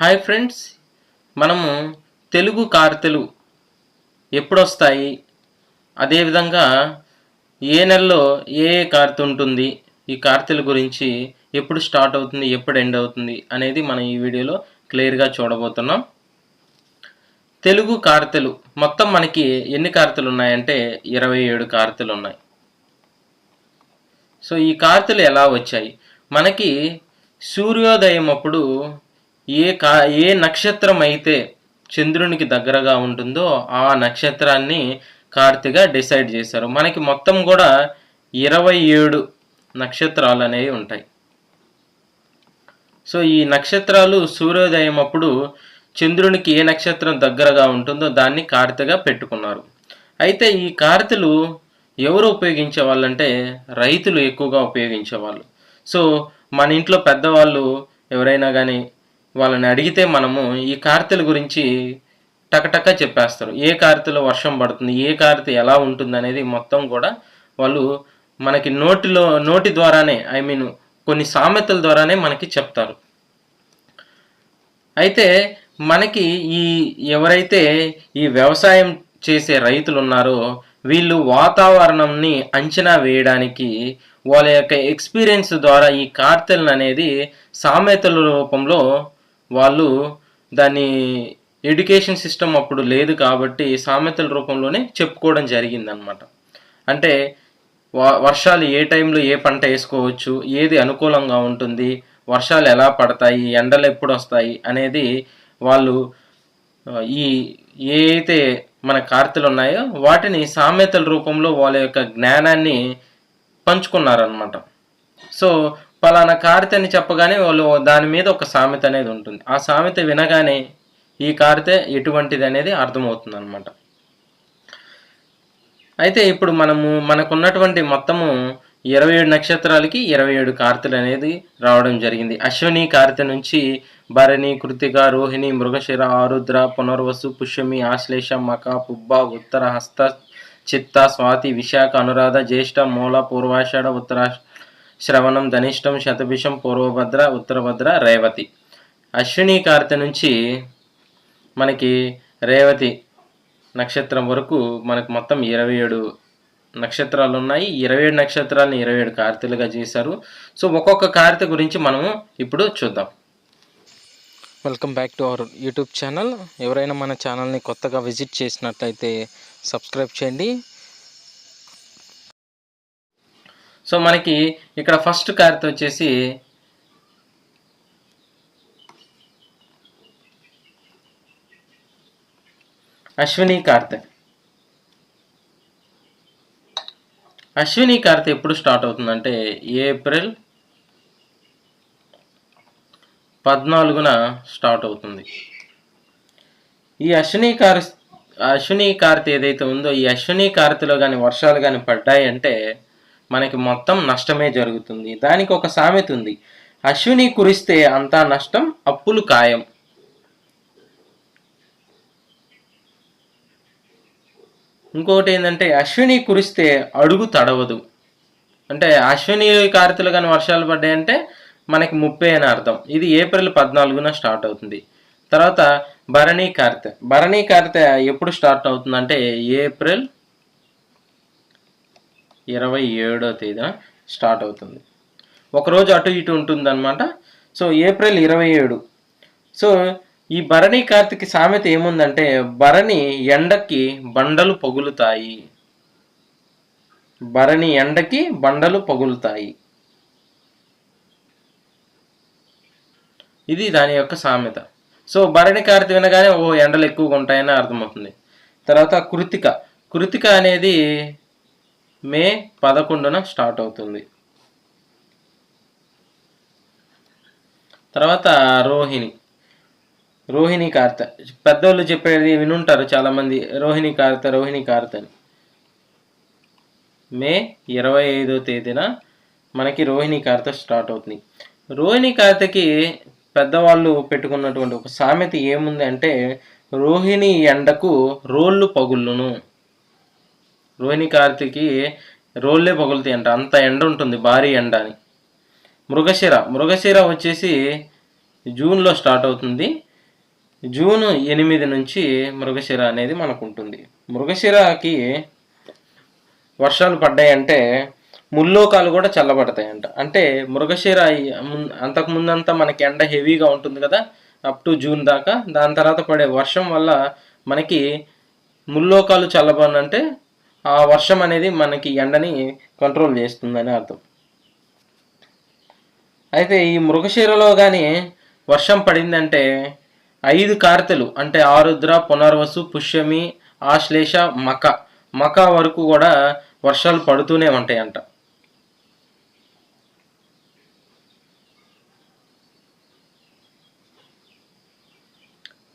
Hi friends మనము తెలుగు కార్తెలు ఎప్పుడొస్తాయి? అదేవిధంగా ఏ నెలలో ఏ ఏ కార్తె ఉంటుంది ఈ కార్తెల గురించి ఎప్పుడు స్టార్ట్ అవుతుంది ఎప్పుడు ఎండ్ అవుతుంది అనేది మనం ఈ వీడియోలో క్లియర్గా చూడబోతున్నాం. తెలుగు కార్తెలు మొత్తం మనకి ఎన్ని కార్తెలు ఉన్నాయంటే ఇరవై ఏడు కార్తెలు ఉన్నాయి. సో ఈ కార్తెలు ఎలా వచ్చాయి? మనకి సూర్యోదయం అప్పుడు ఏ కా ఏ నక్షత్రం అయితే చంద్రునికి దగ్గరగా ఉంటుందో ఆ నక్షత్రాన్ని కార్తెగా డిసైడ్ చేశారు. మనకి మొత్తం కూడా ఇరవై ఏడు నక్షత్రాలు అనేవి ఉంటాయి. సో ఈ నక్షత్రాలు సూర్యోదయం అప్పుడు చంద్రునికి ఏ నక్షత్రం దగ్గరగా ఉంటుందో దాన్ని కార్తెగా పెట్టుకున్నారు. అయితే ఈ కార్తెలు ఎవరు ఉపయోగించే వాళ్ళంటే రైతులు ఎక్కువగా ఉపయోగించేవాళ్ళు. సో మన ఇంట్లో పెద్దవాళ్ళు ఎవరైనా కానీ వాళ్ళని అడిగితే మనము ఈ కార్తెల గురించి టకటక చెప్పేస్తారు. ఏ కార్తెలో వర్షం పడుతుంది? ఏ కార్తె ఎలా ఉంటుంది అనేది మొత్తం కూడా వాళ్ళు మనకి నోటిలో నోటి ద్వారానే ఐ మీన్ కొన్ని సామెతల ద్వారానే మనకి చెప్తారు. అయితే మనకి ఈ ఎవరైతే ఈ వ్యవసాయం చేసే రైతులు ఉన్నారో వీళ్ళు వాతావరణంని అంచనా వేయడానికి వాళ్ళ యొక్క ఎక్స్పీరియన్స్ ద్వారా ఈ కార్తెలను అనేది సామెతల రూపంలో వాళ్ళు దాన్ని ఎడ్యుకేషన్ సిస్టమ్ అప్పుడు లేదు కాబట్టి సామెతల రూపంలోనే చెప్పుకోవడం జరిగిందనమాట అంటే వ- వర్షాలు ఏ టైంలో ఏ పంట వేసుకోవచ్చు ఏది అనుకూలంగా ఉంటుంది వర్షాలు ఎలా పడతాయి ఎండలు ఎప్పుడు వస్తాయి అనేది వాళ్ళు ఈ ఏ అయితే మన కార్తెలు ఉన్నాయో వాటిని సామెతల రూపంలో వాళ్ళ యొక్క జ్ఞానాన్ని పంచుకున్నారనమాట సో పలానా కారితని అని చెప్పగానే వాళ్ళు దాని మీద ఒక సామెత అనేది ఉంటుంది. ఆ సామెత వినగానే ఈ కారిత ఎటువంటిది అనేది అర్థమవుతుంది అనమాట అయితే ఇప్పుడు మనము మనకున్నటువంటి మొత్తము ఇరవై ఏడు నక్షత్రాలకి ఇరవై ఏడు కార్తెలు అనేది రావడం జరిగింది. అశ్విని కార్తె నుంచి భరణి కృతిక రోహిణి మృగశిర ఆరుద్ర పునర్వసు పుష్యమి ఆశ్లేష మక పుబ్బ ఉత్తర హస్త చిత్త స్వాతి విశాఖ అనురాధ జ్యేష్ఠ మూల పూర్వాషాఢ ఉత్తరా శ్రవణం ధనిష్టం శతభిషం పూర్వభద్ర ఉత్తరభద్ర రేవతి. అశ్విని కార్తె నుంచి మనకి రేవతి నక్షత్రం వరకు మనకు మొత్తం ఇరవై ఏడు నక్షత్రాలు ఉన్నాయి ఇరవై ఏడు నక్షత్రాలను ఇరవై ఏడు కార్తెలుగా చేశారు. సో ఒక్కొక్క కార్తె గురించి మనము ఇప్పుడు చూద్దాం. Welcome back to our YouTube channel ఎవరైనా మన ఛానల్ని కొత్తగా విజిట్ చేసినట్లయితే సబ్స్క్రైబ్ చేయండి. సో మనకి ఇక్కడ ఫస్ట్ కార్తె వచ్చేసి అశ్విని కార్తె. అశ్విని కార్తె ఎప్పుడు స్టార్ట్ అవుతుందంటే ఏప్రిల్ పద్నాలుగున స్టార్ట్ అవుతుంది. ఈ అశ్విని కార్ అశ్విని కార్త్ ఏదైతే ఉందో ఈ అశ్విని కార్తెలో కానీ వర్షాలు కానీ పడ్డాయి అంటే మనకి మొత్తం నష్టమే జరుగుతుంది. దానికి ఒక సామెత ఉంది. అశ్విని కురిస్తే అంతా నష్టం అప్పులు ఖాయం. ఇంకోటి ఏంటంటే అశ్విని కురిస్తే అడుగు తడవదు. అంటే అశ్విని కార్తెలు కానీ వర్షాలు పడ్డాయంటే మనకి ముప్పై అని అర్థం. ఇది ఏప్రిల్ పద్నాలుగున స్టార్ట్ అవుతుంది. తర్వాత భరణీ కార్తె. భరణీ కార్తె ఎప్పుడు స్టార్ట్ అవుతుందంటే ఏప్రిల్ ఇరవై ఏడో తేదీన స్టార్ట్ అవుతుంది. ఒకరోజు అటు ఇటు ఉంటుందన్నమాట. సో ఏప్రిల్ ఇరవై ఏడు. సో ఈ భరణి కార్తికి సామెత ఏముందంటే భరణి ఎండకి బండలు పగులుతాయి. భరణి ఎండకి బండలు పగులుతాయి. ఇది దాని యొక్క సామెత. సో భరణి కార్తీ వినగానే ఓ ఎండలు ఎక్కువగా ఉంటాయని అర్థమవుతుంది. తర్వాత కృతిక. కృతిక అనేది మే పదకొండున స్టార్ట్ అవుతుంది. తర్వాత రోహిణి. రోహిణి కార్త. పెద్దోళ్ళు చెప్పేది వినుంటారు చాలామంది. రోహిణి కార్త రోహిణి కార్త అని. మే ఇరవై ఐదో తేదీన మనకి రోహిణి కార్త స్టార్ట్ అవుతుంది. రోహిణి కార్తకి పెద్దవాళ్ళు పెట్టుకున్నటువంటి ఒక సామెత ఏముంది అంటే రోహిణి ఎండకు రోళ్ళు పగుళ్ళును. రోహిణి కార్తీకి రోళ్ళే పగులుతాయి అంట. అంత ఎండ ఉంటుంది భారీ ఎండ అని. మృగశిర. మృగశిర వచ్చేసి జూన్లో స్టార్ట్ అవుతుంది. జూన్ ఎనిమిది నుంచి మృగశిర అనేది మనకు ఉంటుంది మృగశిరకి వర్షాలు పడ్డాయంటే ముల్లోకాలు కూడా చల్లబడతాయంట. అంటే మృగశిర అంతకుముందంతా అంతకు మనకి ఎండ హెవీగా ఉంటుంది కదా అప్ టు జూన్ దాకా. దాని తర్వాత పడే వర్షం వల్ల మనకి ముల్లోకాలు చల్లబడినంటే ఆ వర్షం అనేది మనకి ఎండని కంట్రోల్ చేస్తుందని అర్థం. అయితే ఈ మృగశీరలో కానీ వర్షం పడిందంటే ఐదు కార్తెలు అంటే ఆరుద్ర పునర్వసు పుష్యమి ఆశ్లేష మక. మక వరకు కూడా వర్షాలు పడుతూనే ఉంటాయంట.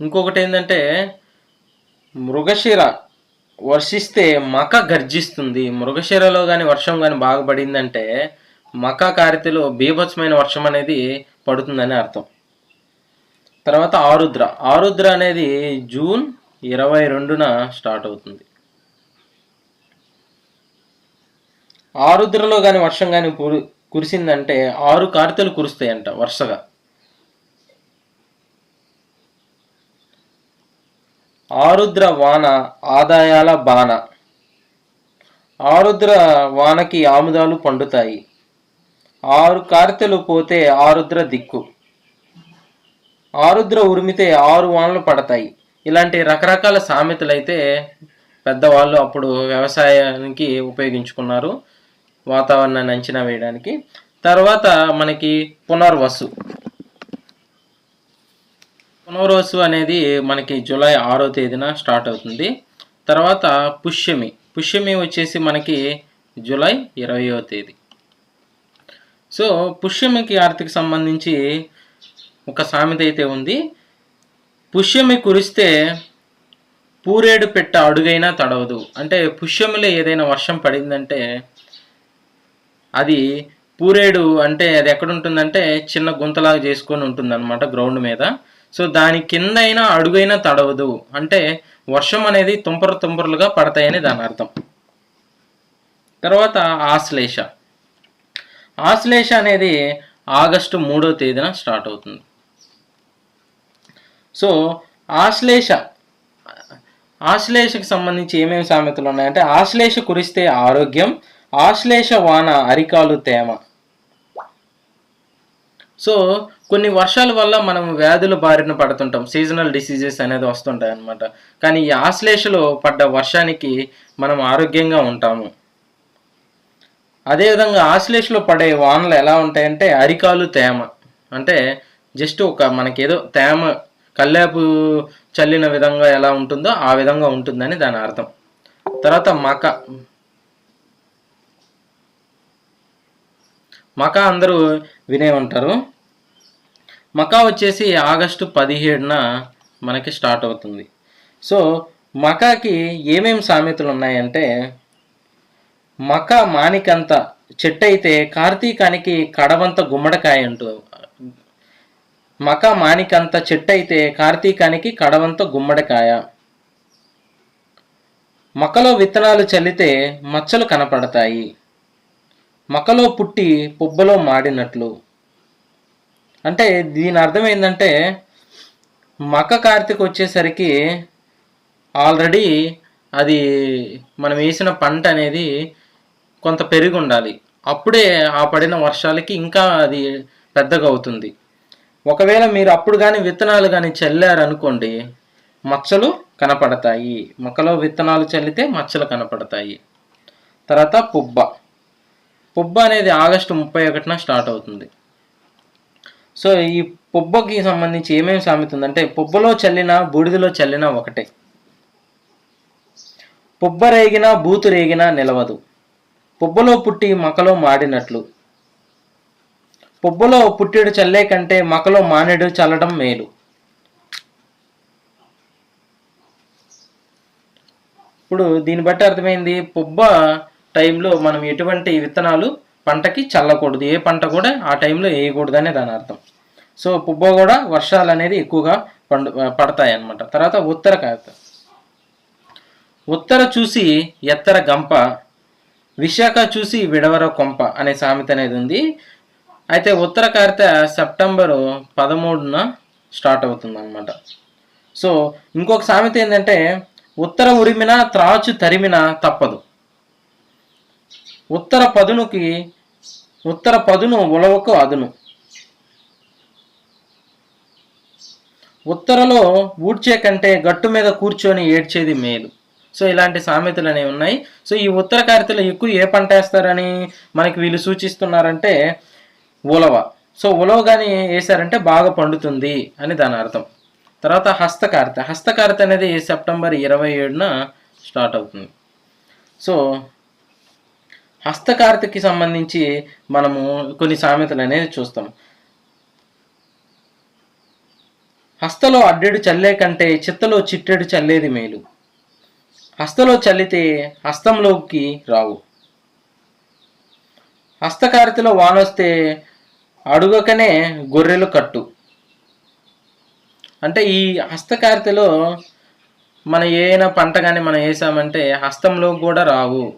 ఇంకొకటి ఏంటంటే మృగశిర వర్షిస్తే మక గర్జిస్తుంది. మృగశిరలో కానీ వర్షం కానీ బాగా పడిందంటే మక కార్తెలో బీభత్సమైన వర్షం అనేది పడుతుందని అర్థం. తర్వాత ఆరుద్ర. ఆరుద్ర అనేది జూన్ ఇరవై రెండున స్టార్ట్ అవుతుంది. ఆరుద్రలో కానీ వర్షం కానీ కురిసిందంటే ఆరు కార్తెలు కురుస్తాయంట వరుసగా. ఆరుద్ర వాన ఆదాయాల బాణ. ఆరుద్ర వానకి ఆముదాలు పండుతాయి. ఆరు కార్తెలు పోతే ఆరుద్ర దిక్కు. ఆరుద్ర ఉరిమితే ఆరు వానలు పడతాయి. ఇలాంటి రకరకాల సామెతలు అయితే పెద్దవాళ్ళు అప్పుడు వ్యవసాయానికి ఉపయోగించుకున్నారు. వాతావరణాన్ని అంచనా వేయడానికి. తర్వాత మనకి పునర్వసు. పునర్వసు అనేది మనకి జూలై ఆరో తేదీన స్టార్ట్ అవుతుంది. తర్వాత పుష్యమి. పుష్యమి వచ్చేసి మనకి జూలై ఇరవయో తేదీ. సో పుష్యమికి ఆర్తికి సంబంధించి ఒక సామెత అయితే ఉంది. పుష్యమి కురిస్తే పూరేడు పెట్ట అడుగైనా తడవదు. అంటే పుష్యమిలో ఏదైనా వర్షం పడిందంటే అది పూరేడు అంటే అది ఎక్కడ ఉంటుందంటే చిన్న గుంతలాగా చేసుకొని ఉంటుందన్నమాట గ్రౌండ్ మీద. సో దాని కింద అయినా అడుగైనా తడవదు. అంటే వర్షం అనేది తుంపర తుంపరలుగా పడతాయని దాని అర్థం. తర్వాత ఆశ్లేష. ఆశ్లేష అనేది ఆగస్టు మూడో తేదీన స్టార్ట్ అవుతుంది. సో ఆశ్లేష ఆశ్లేషకు సంబంధించి ఏమేమి సామెతలు ఉన్నాయంటే ఆశ్లేష కురిస్తే ఆరోగ్యం ఆశ్లేష వాన అరికాలు తేమ. సో కొన్ని వర్షాల వల్ల మనం వ్యాధుల బారిన పడుతుంటాం. సీజనల్ డిసీజెస్ అనేది వస్తుంటాయి అనమాట కానీ ఈ ఆశ్లేషలో పడ్డ వర్షానికి మనం ఆరోగ్యంగా ఉంటాము. అదేవిధంగా ఆశ్లేషలో పడే వానలు ఎలా ఉంటాయంటే అరికాలు తేమ. అంటే జస్ట్ ఒక మనకేదో తేమ కల్లాపు చల్లిన విధంగా ఎలా ఉంటుందో ఆ విధంగా ఉంటుందని దాని అర్థం. తర్వాత మక. మక అందరూ వినే ఉంటారు. మకా వచ్చేసి ఆగస్టు పదిహేడున మనకి స్టార్ట్ అవుతుంది. సో మకాకి ఏమేమి సామెతలు ఉన్నాయంటే మక మానికంత చెట్టు అయితే కార్తీకానికి కడవంత గుమ్మడికాయ అంటూ మక మానికంత చెట్టు అయితే కార్తీకానికి కడవంత గుమ్మడికాయ. మకలో విత్తనాలు చల్లితే మచ్చలు కనపడతాయి. మకలో పుట్టి పుబ్బలో మాడినట్లు. అంటే దీని అర్థం ఏంటంటే మక కార్తీక వచ్చేసరికి ఆల్రెడీ అది మనం వేసిన పంట అనేది కొంత పెరిగి ఉండాలి అప్పుడే ఆ పడిన వర్షాలకి ఇంకా అది పెద్దగా అవుతుంది. ఒకవేళ మీరు అప్పుడు కానీ విత్తనాలు కానీ చల్లారనుకోండి మచ్చలు కనపడతాయి. మొక్కలో విత్తనాలు చల్లితే మచ్చలు కనపడతాయి. తర్వాత పుబ్బ. పుబ్బ అనేది ఆగస్టు ముప్పై ఒకటిన స్టార్ట్ అవుతుంది. సో ఈ పుబ్బకి సంబంధించి ఏమేమి సామెత ఉందంటే పుబ్బలో చల్లిన బూడిదలో చల్లిన ఒకటే. పుబ్బ రేగినా బూతు రేగినా నిలవదు. పుబ్బలో పుట్టి మకలో మాడినట్లు. పుబ్బలో పుట్టెడు చల్లే కంటే మకలో మానేడు చల్లడం మేలు. ఇప్పుడు దీన్ని బట్టి అర్థమైంది పుబ్బ టైంలో మనం ఎటువంటి విత్తనాలు పంటకి చల్లకూడదు? ఏ పంట కూడా ఆ టైంలో వేయకూడదనే దాని అర్థం. సో పుబ్బ కూడా వర్షాలు అనేది ఎక్కువగా పండు పడతాయి అన్నమాట తర్వాత ఉత్తర కాత ఉత్తర చూసి ఎత్తర గంప విశాఖ చూసి విడవర కొంప అనే సామెత అనేది ఉంది. అయితే ఉత్తర కార్తె సెప్టెంబరు పదమూడున స్టార్ట్ అవుతుంది అనమాట సో ఇంకొక సామెత ఏంటంటే ఉత్తర ఉరిమిన త్రాచు తరిమిన తప్పదు. ఉత్తర పదునుకి ఉత్తర పదును ఉలవకు అదును. ఉత్తరలో ఊడ్చే కంటే గట్టు మీద కూర్చొని ఏడ్చేది మేలు. సో ఇలాంటి సామెతలు అనేవి ఉన్నాయి. సో ఈ ఉత్తర కార్తెలో ఎక్కువ ఏ పంట వేస్తారని మనకి వీళ్ళు సూచిస్తున్నారంటే ఉలవ. సో ఉలవ కానీ వేసారంటే బాగా పండుతుంది అని దాని అర్థం. తర్వాత హస్తకార్తె. హస్తకార్తె అనేది సెప్టెంబర్ ఇరవై ఏడున స్టార్ట్ అవుతుంది. సో హస్తకార్తకి సంబంధించి మనము కొన్ని సామెతలు అనేది చూస్తాం. హస్తలో అడ్డెడు చల్లే కంటే చిత్తలో చిట్టెడు చల్లేది మేలు. హస్తలో చల్లితే హస్తంలోకి రావు. హస్తకారితలో వానొస్తే అడుగకనే గొర్రెలు కట్టు. అంటే ఈ హస్తకారితలో మన ఏదైనా పంట కానీ మనం వేసామంటే హస్తంలో కూడా రావు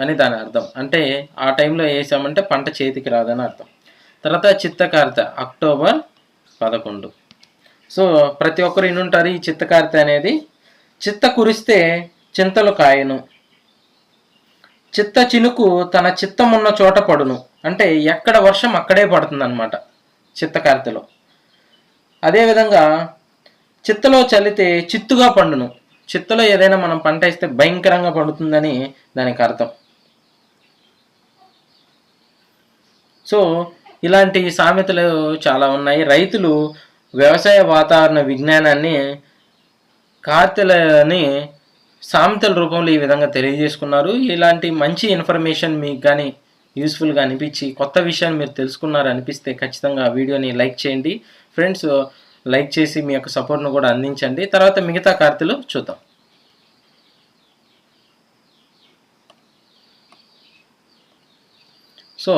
అని దాని అర్థం. అంటే ఆ టైంలో వేసామంటే పంట చేతికి రాదని అర్థం. తర్వాత చిత్తకారిత అక్టోబర్ పదకొండు. సో ప్రతి ఒక్కరు ఇనుంటారు ఈ చిత్తకారిత అనేది? చిత్త కురిస్తే చింతలు కాయను. చిత్త చినుకు తన చిత్తం ఉన్న చోట పడును. అంటే ఎక్కడ వర్షం అక్కడే పడుతుంది అనమాట చిత్తకారితలో అదేవిధంగా చిత్తలో చల్లితే చిత్తుగా పండును. చిత్తలో ఏదైనా మనం పంట వేస్తే భయంకరంగా పండుతుందని దానికి అర్థం. సో ఇలాంటి సామెతలు చాలా ఉన్నాయి. రైతులు వ్యవసాయ వాతావరణ విజ్ఞానాన్ని కార్తెలని సామెతల రూపంలో ఈ విధంగా తెలియజేసుకున్నారు. ఇలాంటి మంచి ఇన్ఫర్మేషన్ మీకు కానీ యూస్ఫుల్గా అనిపించి కొత్త విషయాన్ని మీరు తెలుసుకున్నారు అనిపిస్తే ఖచ్చితంగా వీడియోని లైక్ చేయండి. ఫ్రెండ్స్ లైక్ చేసి మీ యొక్క సపోర్ట్ను కూడా అందించండి. తర్వాత మిగతా కార్తెలు చూద్దాం. సో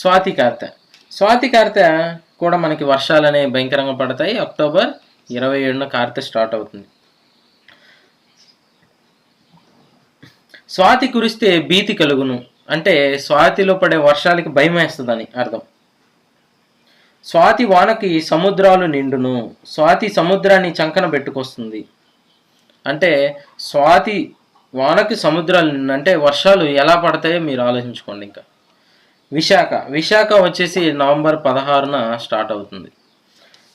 స్వాతి కార్తె. స్వాతి కార్తె కూడా మనకి వర్షాలు అనేవి భయంకరంగా పడతాయి. అక్టోబర్ ఇరవై ఏడున కార్తె స్టార్ట్ అవుతుంది. స్వాతి కురిస్తే భీతి కలుగును. అంటే స్వాతిలో పడే వర్షాలకి భయం వేస్తుందని అర్థం. స్వాతి వానకి సముద్రాలు నిండును. స్వాతి సముద్రాన్ని చంకన పెట్టుకొస్తుంది. అంటే స్వాతి వానకి సముద్రాలు నిండు. అంటే వర్షాలు ఎలా పడతాయో మీరు ఆలోచించుకోండి ఇంకా. విశాఖ. విశాఖ వచ్చేసి నవంబర్ పదహారున స్టార్ట్ అవుతుంది.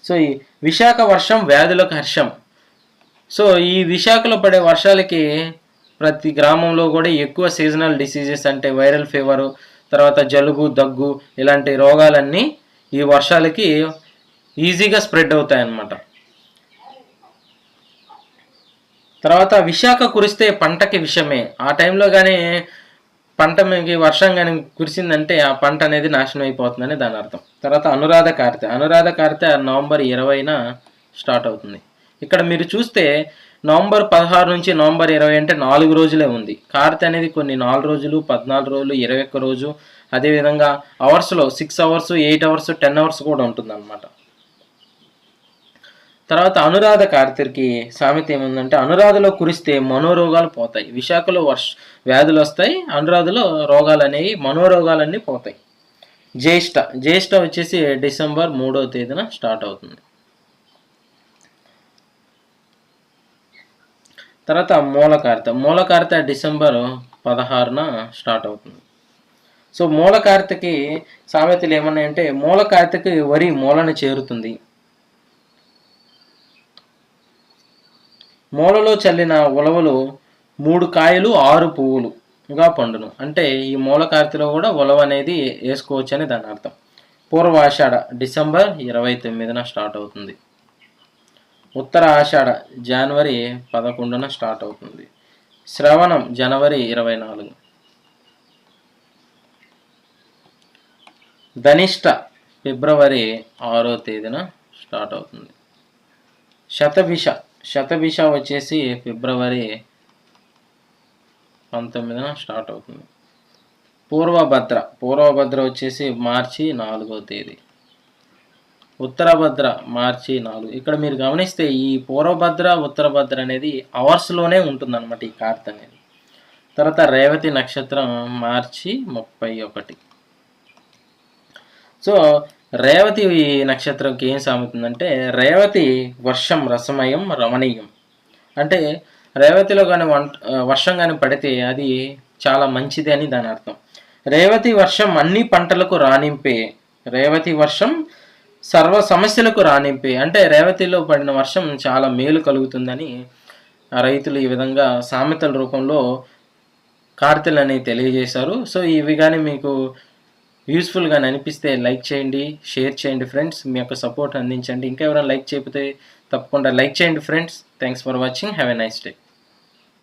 సో ఈ విశాఖ వర్షం వ్యాధులకు హర్షం. సో ఈ విశాఖలో పడే వర్షాలకి ప్రతి గ్రామంలో కూడా ఎక్కువ సీజనల్ డిసీజెస్ అంటే వైరల్ ఫీవరు తర్వాత జలుబు దగ్గు ఇలాంటి రోగాలన్నీ ఈ వర్షాలకి ఈజీగా స్ప్రెడ్ అవుతాయి అన్నమాట తర్వాత విశాఖ కురిస్తే పంటకి విషమే. ఆ టైంలో కానీ పంట మీకు వర్షం కానీ కురిసిందంటే ఆ పంట అనేది నాశనం అయిపోతుందని దాని అర్థం. తర్వాత అనురాధ కార్తె. అనురాధ కార్తె నవంబర్ ఇరవైన స్టార్ట్ అవుతుంది. ఇక్కడ మీరు చూస్తే నవంబర్ పదహారు నుంచి నవంబర్ ఇరవై అంటే నాలుగు రోజులే ఉంది. కార్తె అనేది కొన్ని నాలుగు రోజులు పద్నాలుగు రోజులు ఇరవై ఒక్క రోజు. అదేవిధంగా అవర్స్లో six hours eight hours ten hours కూడా ఉంటుంది అనమాట తర్వాత అనురాధ కార్తీర్కి సామెత ఏముందంటే అనురాధలో కురిస్తే మనోరోగాలు పోతాయి. విశాఖలో వర్ష వ్యాధులు వస్తాయి. అనురాధలో రోగాలు అనేవి మనోరోగాలన్నీ పోతాయి. జ్యేష్ఠ జ్యేష్ఠ వచ్చేసి డిసెంబర్ మూడవ తేదీన స్టార్ట్ అవుతుంది. తర్వాత మూలకార్త. మూలకార్త డిసెంబర్ పదహారున స్టార్ట్ అవుతుంది. సో మూలకార్తకి సామెతలు ఏమన్నాయంటే మూలకార్తకి వరి మూలన చేరుతుంది. మూలలో చల్లిన ఉలవలు మూడు కాయలు ఆరు పువ్వులుగా పండును. అంటే ఈ మూలకార్తిలో కూడా ఉలవ అనేది వేసుకోవచ్చు అని దాని అర్థం. పూర్వ ఆషాఢ డిసెంబర్ ఇరవై తొమ్మిదిన స్టార్ట్ అవుతుంది. ఉత్తర ఆషాఢ జనవరి పదకొండున స్టార్ట్ అవుతుంది. శ్రవణం జనవరి ఇరవై నాలుగు. ధనిష్ట ఫిబ్రవరి ఆరో తేదీన స్టార్ట్ అవుతుంది. శతభిష శతభిష వచ్చేసి ఫిబ్రవరి పంతొమ్మిదిన స్టార్ట్ అవుతుంది. పూర్వభద్ర పూర్వభద్ర వచ్చేసి మార్చి నాలుగో తేదీ. ఉత్తరభద్ర మార్చి నాలుగు. ఇక్కడ మీరు గమనిస్తే ఈ పూర్వభద్ర ఉత్తరభద్ర అనేది అవర్స్లోనే ఉంటుందన్నమాట ఈ కార్త్ అనేది. తర్వాత రేవతి నక్షత్రం మార్చి ముప్పై ఒకటి. సో రేవతి ఈ నక్షత్రంకి ఏం సామెతుందంటే రేవతి వర్షం రసమయం రమణీయం. అంటే రేవతిలో కానీ వంట వర్షం కానీ పడితే అది చాలా మంచిది అని దాని అర్థం. రేవతి వర్షం అన్ని పంటలకు రాణింపే. రేవతి వర్షం సర్వ సమస్యలకు రాణింపే. అంటే రేవతిలో పడిన వర్షం చాలా మేలు కలుగుతుందని రైతులు ఈ విధంగా సామెతల రూపంలో కార్తెలు అనేవి తెలియజేశారు. సో ఇవి కానీ మీకు యూస్ఫుల్గా అనిపిస్తే లైక్ చేయండి షేర్ చేయండి ఫ్రెండ్స్. మీ యొక్క సపోర్ట్ అందించండి. ఇంకా ఎవరైనా లైక్ చేయకపోతే తప్పకుండా లైక్ చేయండి friends. Thanks for watching. Have a nice day.